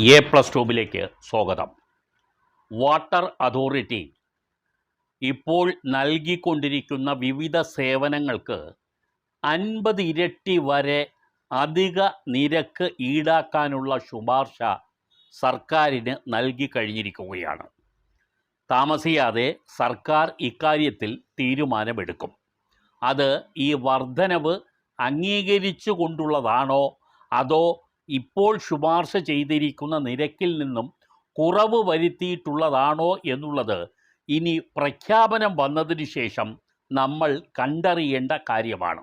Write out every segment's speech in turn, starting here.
A plus ട്യൂബിലേക്ക് സ്വാഗതം. Water authority ഇപ്പോൾ നൽകിക്കൊണ്ടിരിക്കുന്ന വിവിധ സേവനങ്ങൾക്ക് അൻപത് ഇരട്ടി വരെ അധിക നിരക്ക് ഈടാക്കാനുള്ള ശുപാർശ സർക്കാരിന് നൽകി കഴിഞ്ഞിരിക്കുകയാണ്. താമസിയാതെ സർക്കാർ ഇക്കാര്യത്തിൽ തീരുമാനമെടുക്കും. അത് ഈ വർധനവ് അംഗീകരിച്ചു കൊണ്ടുള്ളതാണോ അതോ ഇപ്പോൾ ശുപാർശ ചെയ്തിരിക്കുന്ന നിരക്കിൽ നിന്നും കുറവ് വരുത്തിയിട്ടുള്ളതാണോ എന്നുള്ളത് ഇനി പ്രഖ്യാപനം വന്നതിന് ശേഷം നമ്മൾ കണ്ടറിയേണ്ട കാര്യമാണ്.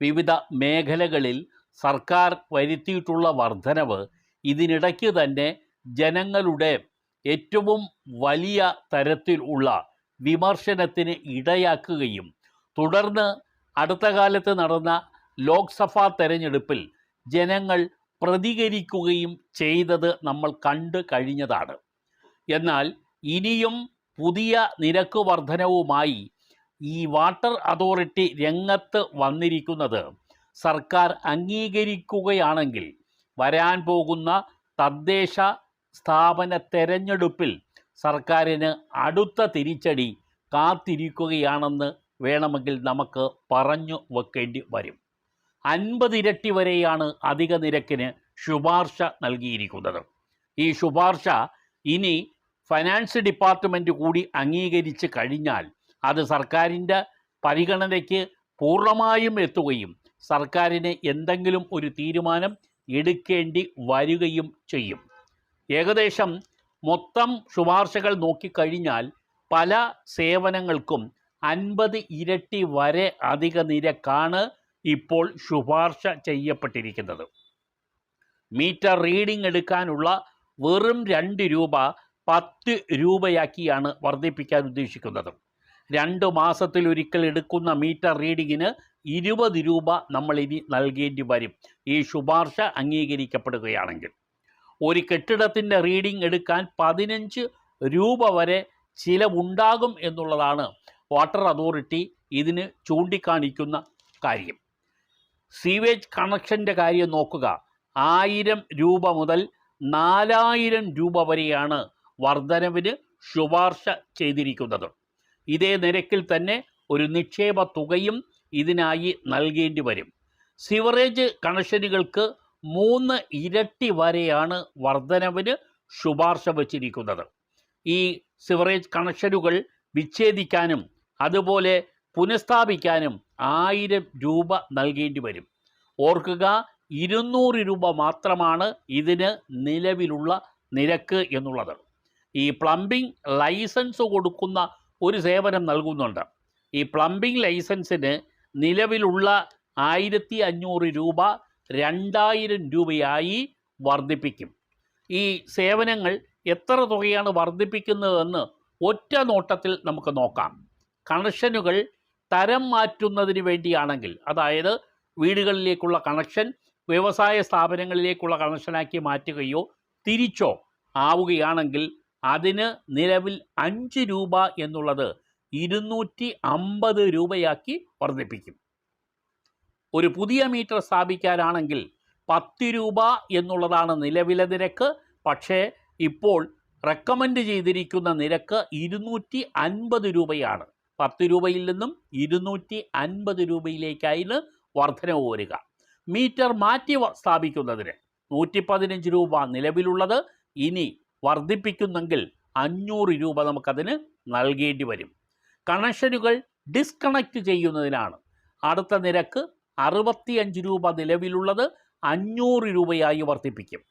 വിവിധ മേഖലകളിൽ സർക്കാർ വരുത്തിയിട്ടുള്ള വർധനവ് ഇതിനിടയ്ക്ക് തന്നെ ജനങ്ങളുടെ ഏറ്റവും വലിയ തരത്തിലുള്ള വിമർശനത്തിന് ഇടയാക്കുകയും തുടർന്ന് അടുത്ത കാലത്ത് നടന്ന ലോക്സഭാ തെരഞ്ഞെടുപ്പിൽ ജനങ്ങൾ പ്രതികരിക്കുകയും ചെയ്തത് നമ്മൾ കണ്ടു കഴിഞ്ഞതാണ്. എന്നാൽ ഇനിയും പുതിയ നിരക്ക് വർധനവുമായി ഈ വാട്ടർ അതോറിറ്റി രംഗത്ത് വന്നിരിക്കുന്നത് സർക്കാർ അംഗീകരിക്കുകയാണെങ്കിൽ വരാൻ പോകുന്ന തദ്ദേശ സ്ഥാപന തെരഞ്ഞെടുപ്പിൽ സർക്കാരിന് അടുത്ത തിരിച്ചടി കാത്തിരിക്കുകയാണെന്ന് വേണമെങ്കിൽ നമുക്ക് പറഞ്ഞു വെക്കേണ്ടി വരും. അൻപത് ഇരട്ടി വരെയാണ് അധിക നിരക്കിന് ശുപാർശ നൽകിയിരിക്കുന്നത്. ഈ ശുപാർശ ഇനി ഫൈനാൻസ് ഡിപ്പാർട്ട്മെന്റ് കൂടി അംഗീകരിച്ച് കഴിഞ്ഞാൽ അത് സർക്കാരിന്റെ പരിഗണനയ്ക്ക് പൂർണമായും എത്തുകയും സർക്കാരിന് എന്തെങ്കിലും ഒരു തീരുമാനം എടുക്കേണ്ടി വരികയും ചെയ്യും. ഏകദേശം മൊത്തം ശുപാർശകൾ നോക്കിക്കഴിഞ്ഞാൽ പല സേവനങ്ങൾക്കും അൻപത് ഇരട്ടി വരെ അധിക നിരക്കാണ് ഇപ്പോൾ ശുപാർശ ചെയ്യപ്പെട്ടിരിക്കുന്നത്. മീറ്റർ റീഡിംഗ് എടുക്കാനുള്ള വെറും രണ്ട് രൂപ പത്ത് രൂപയാക്കിയാണ് വർദ്ധിപ്പിക്കാൻ ഉദ്ദേശിക്കുന്നത്. രണ്ട് മാസത്തിൽ ഒരിക്കൽ എടുക്കുന്ന മീറ്റർ റീഡിങ്ങിന് ഇരുപത് രൂപ നമ്മൾ ഇനി നൽകേണ്ടി വരും. ഈ ശുപാർശ അംഗീകരിക്കപ്പെടുകയാണെങ്കിൽ. ഒരു കെട്ടിടത്തിന്റെ റീഡിംഗ് എടുക്കാൻ പതിനഞ്ച് രൂപ വരെ ചിലവുണ്ടാകും എന്നുള്ളതാണ് വാട്ടർ അതോറിറ്റി ഇതിന് ചൂണ്ടിക്കാണിക്കുന്ന കാര്യം. സീവേജ് കണക്ഷന്റെ കാര്യം നോക്കുക. ആയിരം രൂപ മുതൽ നാലായിരം രൂപ വരെയാണ് വർധനവിന് ശുപാർശ ചെയ്തിരിക്കുന്നത്. ഇതേ നിരക്കിൽ തന്നെ ഒരു നിക്ഷേപ തുകയും ഇതിനായി നൽകേണ്ടി വരും. സിവറേജ് കണക്ഷനുകൾക്ക് മൂന്ന് ഇരട്ടി വരെയാണ് വർധനവിന് ശുപാർശ വച്ചിരിക്കുന്നത്. ഈ സിവറേജ് കണക്ഷനുകൾ വിച്ഛേദിക്കാനും അതുപോലെ പുനഃസ്ഥാപിക്കാനും ആയിരം രൂപ നൽകേണ്ടി വരും. ഓർക്കുക ഇരുന്നൂറ് രൂപ മാത്രമാണ് ഇതിന് നിലവിലുള്ള നിരക്ക് എന്നുള്ളത്. ഈ പ്ലംബിംഗ് ലൈസൻസ് കൊടുക്കുന്ന ഒരു സേവനം നൽകുന്നുണ്ട്. ഈ പ്ലംബിംഗ് ലൈസൻസിന് നിലവിലുള്ള ആയിരത്തി അഞ്ഞൂറ് രൂപ രണ്ടായിരം രൂപയായി വർദ്ധിപ്പിക്കും. ഈ സേവനങ്ങൾ എത്ര തുകയാണ് വർദ്ധിപ്പിക്കുന്നതെന്ന് ഒറ്റ നോട്ടത്തിൽ നമുക്ക് നോക്കാം. കണക്ഷനുകൾ തരം മാറ്റുന്നതിന് വേണ്ടിയാണെങ്കിൽ അതായത് വീടുകളിലേക്കുള്ള കണക്ഷൻ വ്യവസായ സ്ഥാപനങ്ങളിലേക്കുള്ള കണക്ഷനാക്കി മാറ്റുകയോ തിരിച്ചോ ആവുകയാണെങ്കിൽ അതിന് നിലവിൽ അഞ്ച് രൂപ എന്നുള്ളത് ഇരുന്നൂറ്റി അമ്പത് രൂപയാക്കി വർദ്ധിപ്പിക്കും. ഒരു പുതിയ മീറ്റർ സ്ഥാപിക്കാനാണെങ്കിൽ പത്ത് രൂപ എന്നുള്ളതാണ് നിലവിലെ നിരക്ക്. പക്ഷേ ഇപ്പോൾ റെക്കമെൻഡ് ചെയ്തിരിക്കുന്ന നിരക്ക് ഇരുന്നൂറ്റി അൻപത് രൂപയാണ്. പത്ത് രൂപയിൽ നിന്നും ഇരുന്നൂറ്റി അൻപത് രൂപയിലേക്കായിരുന്നു വർധനവ് വരിക. മീറ്റർ മാറ്റി സ്ഥാപിക്കുന്നതിന് നൂറ്റി പതിനഞ്ച് രൂപ നിലവിലുള്ളത് ഇനി വർദ്ധിപ്പിക്കുന്നെങ്കിൽ അഞ്ഞൂറ് രൂപ നമുക്കതിന് നൽകേണ്ടി വരും. കണക്ഷനുകൾ ഡിസ്കണക്റ്റ് ചെയ്യുന്നതിനാണ്. അടുത്ത നിരക്ക് അറുപത്തിയഞ്ച് രൂപ നിലവിലുള്ളത് അഞ്ഞൂറ് രൂപയായി വർദ്ധിപ്പിക്കും.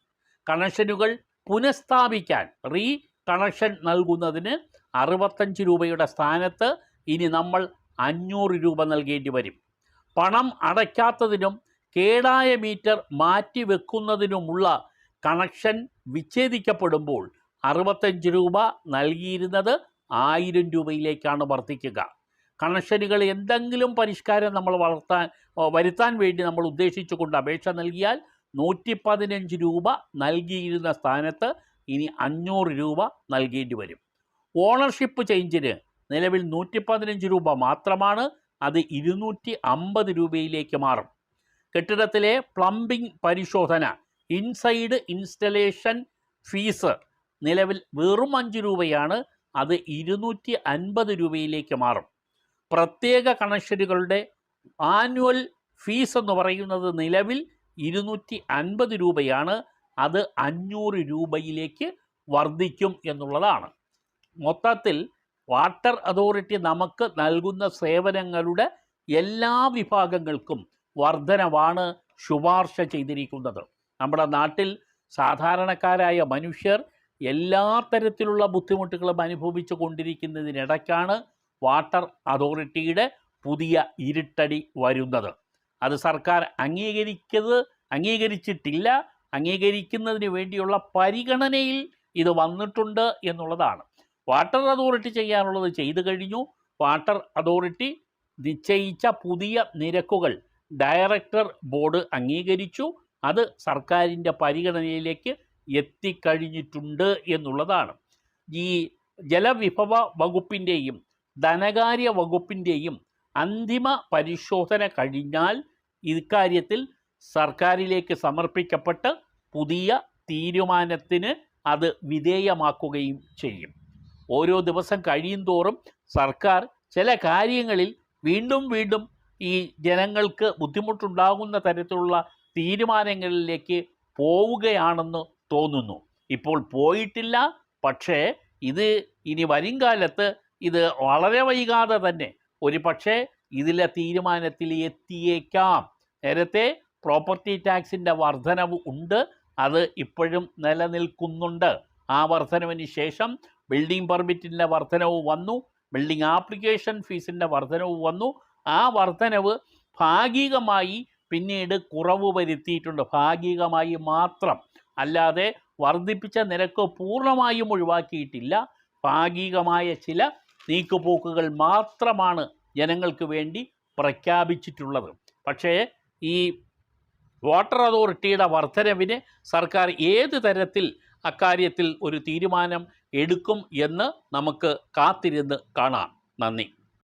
കണക്ഷനുകൾ പുനഃസ്ഥാപിക്കാൻ റീ കണക്ഷൻ നൽകുന്നതിന് അറുപത്തഞ്ച് രൂപയുടെ സ്ഥാനത്ത് ഇനി നമ്മൾ അഞ്ഞൂറ് രൂപ നൽകേണ്ടി വരും. പണം അടയ്ക്കാത്തതിനും കേടായ മീറ്റർ മാറ്റി വെക്കുന്നതിനുമുള്ള കണക്ഷൻ വിച്ഛേദിക്കപ്പെടുമ്പോൾ അറുപത്തഞ്ച് രൂപ നൽകിയിരുന്നത് ആയിരം രൂപയിലേക്കാണ് വർദ്ധിക്കുക. കണക്ഷനുകൾ എന്തെങ്കിലും പരിഷ്കാരം നമ്മൾ വളർത്താൻ വരുത്താൻ വേണ്ടി നമ്മൾ ഉദ്ദേശിച്ചുകൊണ്ട് അപേക്ഷ നൽകിയാൽ നൂറ്റി പതിനഞ്ച് രൂപ നൽകിയിരുന്ന സ്ഥാനത്ത് ഇനി അഞ്ഞൂറ് രൂപ നൽകേണ്ടി വരും. ഓണർഷിപ്പ് ചേഞ്ചിന് നിലവിൽ നൂറ്റി പതിനഞ്ച് രൂപ മാത്രമാണ് അത് ഇരുന്നൂറ്റി അമ്പത് രൂപയിലേക്ക് മാറും. കെട്ടിടത്തിലെ പ്ലംബിംഗ് പരിശോധന ഇൻസൈഡ് ഇൻസ്റ്റലേഷൻ ഫീസ് നിലവിൽ വെറും അഞ്ച് രൂപയാണ് അത് ഇരുന്നൂറ്റി അൻപത് രൂപയിലേക്ക് മാറും. പ്രത്യേക കണക്ഷനുകളുടെ ആനുവൽ ഫീസ് എന്ന് പറയുന്നത് നിലവിൽ ഇരുന്നൂറ്റി അൻപത് രൂപയാണ് അത് അഞ്ഞൂറ് രൂപയിലേക്ക് വർദ്ധിക്കും എന്നുള്ളതാണ്. മൊത്തത്തിൽ വാട്ടർ അതോറിറ്റി നമുക്ക് നൽകുന്ന സേവനങ്ങളുടെ എല്ലാ വിഭാഗങ്ങൾക്കും വർധനവാണ് ശുപാർശ ചെയ്തിരിക്കുന്നത്. നമ്മുടെ നാട്ടിൽ സാധാരണക്കാരായ മനുഷ്യർ എല്ലാ തരത്തിലുള്ള ബുദ്ധിമുട്ടുകളും അനുഭവിച്ചു കൊണ്ടിരിക്കുന്നതിനിടയ്ക്കാണ് വാട്ടർ അതോറിറ്റിയുടെ പുതിയ ഇരുട്ടടി വരുന്നത്. അത് സർക്കാർ അംഗീകരിക്കത് അംഗീകരിച്ചിട്ടില്ല. അംഗീകരിക്കുന്നതിന് വേണ്ടിയുള്ള പരിഗണനയിൽ ഇത് വന്നിട്ടുണ്ട് എന്നുള്ളതാണ്. വാട്ടർ അതോറിറ്റി ചെയ്യാനുള്ളത് ചെയ്തു കഴിഞ്ഞു. വാട്ടർ അതോറിറ്റി നിശ്ചയിച്ച പുതിയ നിരക്കുകൾ ഡയറക്ടർ ബോർഡ് അംഗീകരിച്ചു. അത് സർക്കാരിന്റെ പരിഗണനയിലേക്ക് എത്തിക്കഴിഞ്ഞിട്ടുണ്ട് എന്നുള്ളതാണ്. ഈ ജലവിഭവ വകുപ്പിന്റെയും ധനകാര്യ വകുപ്പിന്റെയും അന്തിമ പരിശോധന കഴിഞ്ഞാൽ ഇക്കാര്യത്തിൽ സർക്കാരിലേക്ക് സമർപ്പിക്കപ്പെട്ട് പുതിയ തീരുമാനത്തിന് അത് വിധേയമാക്കുകയും ചെയ്യും. ഓരോ ദിവസം കഴിയും തോറും സർക്കാർ ചില കാര്യങ്ങളിൽ വീണ്ടും വീണ്ടും ഈ ജനങ്ങൾക്ക് ബുദ്ധിമുട്ടുണ്ടാകുന്ന തരത്തിലുള്ള തീരുമാനങ്ങളിലേക്ക് പോവുകയാണെന്ന് തോന്നുന്നു. ഇപ്പോൾ പോയിട്ടില്ല. പക്ഷേ ഇത് ഇനി വരും കാലത്ത് ഇത് വളരെ വൈകാതെ തന്നെ ഒരു പക്ഷേ ഇതിലെ തീരുമാനത്തിൽ എത്തിയേക്കാം. നേരത്തെ പ്രോപ്പർട്ടി ടാക്സിന്റെ വർധനവ് ഉണ്ട്. അത് ഇപ്പോഴും നിലനിൽക്കുന്നുണ്ട്. ആ വർധനവിന് ശേഷം ബിൽഡിംഗ് പെർമിറ്റിന്റെ വർധനവ് വന്നു ബിൽഡിംഗ് ആപ്ലിക്കേഷൻ ഫീസിന്റെ വർധനവ് വന്നു. ആ വർധനവ് ഭാഗികമായി പിന്നീട് കുറവ് വരുത്തിയിട്ടുണ്ട്. ഭാഗികമായി മാത്രം. അല്ലാതെ വർദ്ധിപ്പിച്ച നിരക്ക് പൂർണമായും ഒഴിവാക്കിയിട്ടില്ല. ഭാഗികമായ ചില നീക്കുപോക്കുകൾ മാത്രമാണ് ജനങ്ങൾക്ക് വേണ്ടി പ്രഖ്യാപിച്ചിട്ടുള്ളത്. പക്ഷേ ഈ വാട്ടർ അതോറിറ്റിയുടെ വർധനവിന് സർക്കാർ ഏത് തരത്തിൽ അക്കാര്യത്തിൽ ഒരു തീരുമാനം എടുക്കും എന്ന് നമുക്ക് കാത്തിരുന്ന് കാണാം. നന്ദി.